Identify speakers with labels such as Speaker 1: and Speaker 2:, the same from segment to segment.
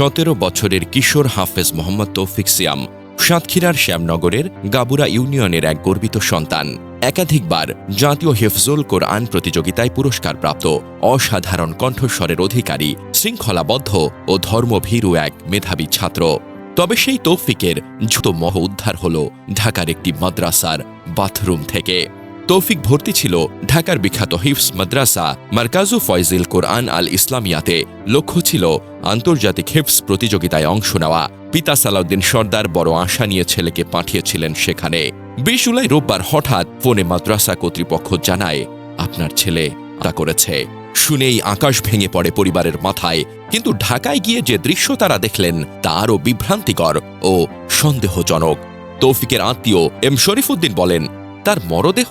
Speaker 1: সতেরো বছরের কিশোর হাফেজ মোহাম্মদ তৌফিক সিয়াম সাতক্ষীরার শ্যামনগরের গাবুরা ইউনিয়নের এক গর্বিত সন্তান। একাধিকবার জাতীয় হেফজুল কোরআন প্রতিযোগিতায় পুরস্কারপ্রাপ্ত অসাধারণ কণ্ঠস্বরের অধিকারী, শৃঙ্খলাবদ্ধ ও ধর্মভীরু এক মেধাবী ছাত্র। তবে সেই তৌফিকের দ্রুত মহ উদ্ধার হল ঢাকার একটি মাদ্রাসার বাথরুম থেকে। তৌফিক ভর্তি ছিল ঢাকার বিখ্যাত হিফস মাদ্রাসা মার্কাজু ফয়জিল কোরআন আল ইসলামিয়াতে লক্ষ্য ছিল আন্তর্জাতিক হিফস প্রতিযোগিতায় অংশ নেওয়া। পিতা সালাউদ্দিন সর্দার বড় আশা নিয়ে ছেলেকে পাঠিয়েছিলেন সেখানে। বিশ জুলাই রোববার হঠাৎ ফোনে মাদ্রাসা কর্তৃপক্ষ জানায়, আপনার ছেলে তা করেছে। শুনেই আকাশ ভেঙে পড়ে পরিবারের মাথায়, কিন্তু ঢাকায় গিয়ে যে দৃশ্য তারা দেখলেন, তা আরও বিভ্রান্তিকর ও সন্দেহজনক। তৌফিকের আত্মীয় এম শরীফুদ্দিন বলেন, তার মরদেহ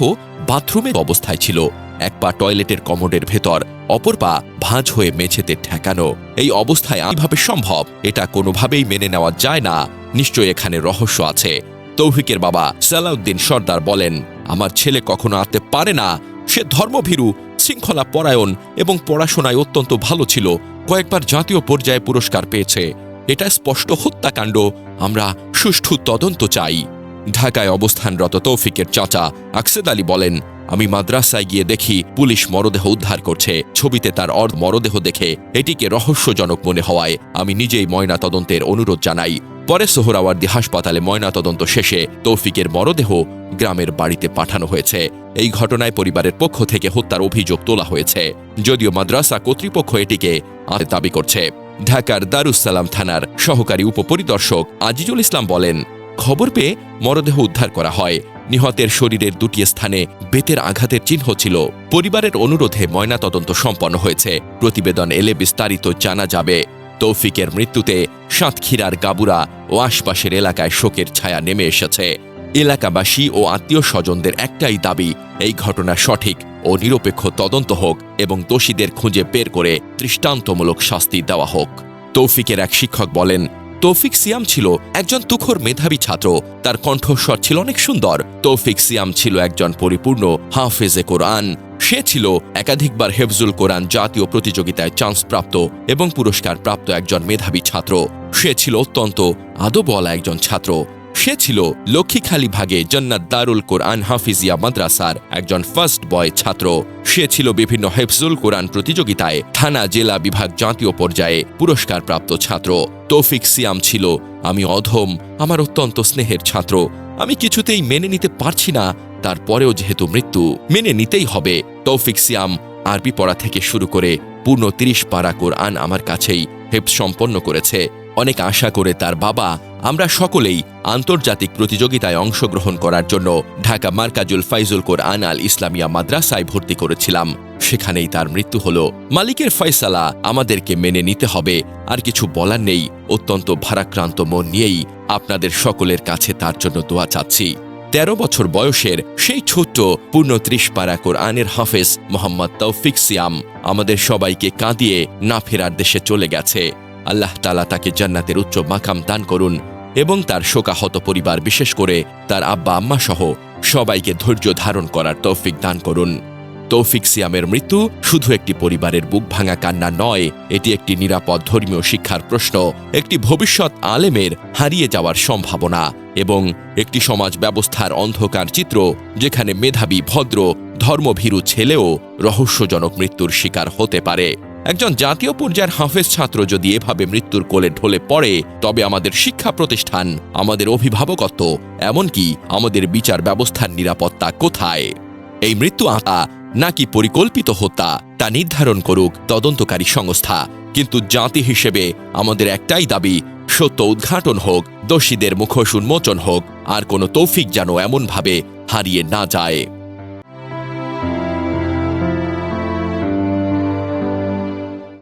Speaker 1: বাথরুমের অবস্থায় ছিল। এক পা টয়লেটের কমোডের ভেতর, অপর পা ভাঁজ হয়ে মেঝেতে ঠেকানো। এই অবস্থায় কীভাবে সম্ভব, এটা কোনোভাবেই মেনে নেওয়া যায় না। নিশ্চয় এখানে রহস্য আছে। তৌফিকের বাবা সালাউদ্দিন সর্দার বলেন, আমার ছেলে কখনো আনতে পারে না। সে ধর্মভীরু, শৃঙ্খলা পরায়ণ এবং পড়াশোনায় অত্যন্ত ভালো ছিল। কয়েকবার জাতীয় পর্যায়ে পুরস্কার পেয়েছে। এটা স্পষ্ট হত্যাকাণ্ড। আমরা সুষ্ঠু তদন্ত চাই। ঢাকায় অবস্থানরত তৌফিকের চাচা আকসেদ আলী বলেন, আমি মাদ্রাসায় গিয়ে দেখি পুলিশ মরদেহ উদ্ধার করছে। ছবিতে তার অর্ধ মরদেহ দেখে এটিকে রহস্যজনক মনে হওয়ায় আমি নিজেই ময়না তদন্তের অনুরোধ জানাই। পরে সোহরাওয়ার্দী হাসপাতালে ময়না তদন্ত শেষে তৌফিকের মরদেহ গ্রামের বাড়িতে পাঠানো হয়েছে। এই ঘটনায় পরিবারের পক্ষ থেকে হত্যার অভিযোগ তোলা হয়েছে। যদিও মাদ্রাসা কর্তৃপক্ষ এটিকে আর দাবি করছে। ঢাকার দারুসালাম থানার সহকারী উপপরিদর্শক আজিজুল ইসলাম বলেন খবর পেয়ে মরদেহ উদ্ধার করা হয়। নিহতের শরীরের দুটি স্থানে বেতের আঘাতের চিহ্ন ছিল। পরিবারের অনুরোধে ময়নাতদন্ত সম্পন্ন হয়েছে। প্রতিবেদন এলে বিস্তারিত জানা যাবে। তৌফিকের মৃত্যুতে সাতক্ষীরার গাবুরা ও আশপাশের এলাকায় শোকের ছায়া নেমে এসেছে। এলাকাবাসী ও আত্মীয় স্বজনদের একটাই দাবি, এই ঘটনা সঠিক ও নিরপেক্ষ তদন্ত হোক এবং দোষীদের খুঁজে বের করে দৃষ্টান্তমূলক শাস্তি দেওয়া হোক। তৌফিকের এক শিক্ষক বলেন তৌফিক সিয়াম ছিল একজন তুখর মেধাবী ছাত্র। তার কণ্ঠস্বর ছিল অনেক সুন্দর। তৌফিক সিয়াম ছিল একজন পরিপূর্ণ হাফেজে কোরআন। সে ছিল একাধিকবার হেফজুল কোরআন জাতীয় প্রতিযোগিতায় চান্স প্রাপ্ত এবং পুরস্কার প্রাপ্ত একজন মেধাবী ছাত্র। সে ছিল অত্যন্ত আদবওয়ালা একজন ছাত্র। সে ছিল লক্ষ্মীখালী ভাগে জন্নাত দারুল কোরআন হাফিজিয়া মাদ্রাসার একজন ফার্স্ট বয় ছাত্র। সে ছিল বিভিন্ন হেফজুল কোরআন প্রতিযোগিতায় থানা জেলা বিভাগ জাতীয় পর্যায়ে পুরস্কার প্রাপ্ত ছাত্র। তৌফিক সিয়াম ছিল, আমি অধম, আমার অত্যন্ত স্নেহের ছাত্র। আমি কিছুতেই মেনে নিতে পারছি না, তারপরেও যেহেতু মৃত্যু, মেনে নিতেই হবে। তৌফিক সিয়াম আরবি পড়া থেকে শুরু করে পূর্ণ তিরিশ পারা কোরআন আমার কাছেই হেফ সম্পন্ন করেছে। অনেক আশা করে তার বাবা আমরা সকলেই আন্তর্জাতিক প্রতিযোগিতায় অংশগ্রহণ করার জন্য ঢাকা মার্কাজুল ফাইজুল কোরআন আল ইসলামিয়া মাদ্রাসায় ভর্তি করেছিলাম। সেখানেই তার মৃত্যু হল। মালিকের ফয়সালা আমাদেরকে মেনে নিতে হবে। আর কিছু বলার নেই। অত্যন্ত ভারাক্রান্ত মন নিয়েই আপনাদের সকলের কাছে তার জন্য দোয়া চাচ্ছি। তেরো বছর বয়সের সেই ছোট্ট পূর্ণ ত্রিশ পারা কোরআনের হাফেজ মোহাম্মদ তৌফিক সিয়াম আমাদের সবাইকে কাঁদিয়ে না ফেরার দেশে চলে গেছে। আল্লাহ তালা তাকে জান্নাতের উচ্চ মাকাম দান করুন এবং তার শোকাহত পরিবার বিশেষ করে তার আব্বা, আম্মা সহ সবাইকে ধৈর্য ধারণ করার তৌফিক দান করুন। তৌফিক সিয়ামের মৃত্যু শুধু একটি পরিবারের বুক ভাঙা কান্না নয়, এটি একটি নিরাপদ ধর্মীয় শিক্ষার প্রশ্ন, একটি ভবিষ্যৎ আলেমের হারিয়ে যাওয়ার সম্ভাবনা এবং একটি সমাজ ব্যবস্থার অন্ধকার চিত্র যেখানে মেধাবী, ভদ্র ধর্মভীরু ছেলেও রহস্যজনক মৃত্যুর শিকার হতে পারে। একজন জাতীয় পর্যায়ের হাফেজ ছাত্র যদি এভাবে মৃত্যুর কোলে ঢলে পড়ে, তবে আমাদের শিক্ষা প্রতিষ্ঠান, আমাদের অভিভাবকত্ব, এমনকি আমাদের বিচার ব্যবস্থার নিরাপত্তা কোথায়? এই মৃত্যু আঁতা নাকি পরিকল্পিত হত্যা, তা নির্ধারণ করুক তদন্তকারী সংস্থা। কিন্তু জাতি হিসেবে আমাদের একটাই দাবি, সত্য উদ্ঘাটন হোক, দোষীদের মুখোশ উন্মোচন হোক, আর কোনো তৌফিক যেন এমনভাবে হারিয়ে না যায়।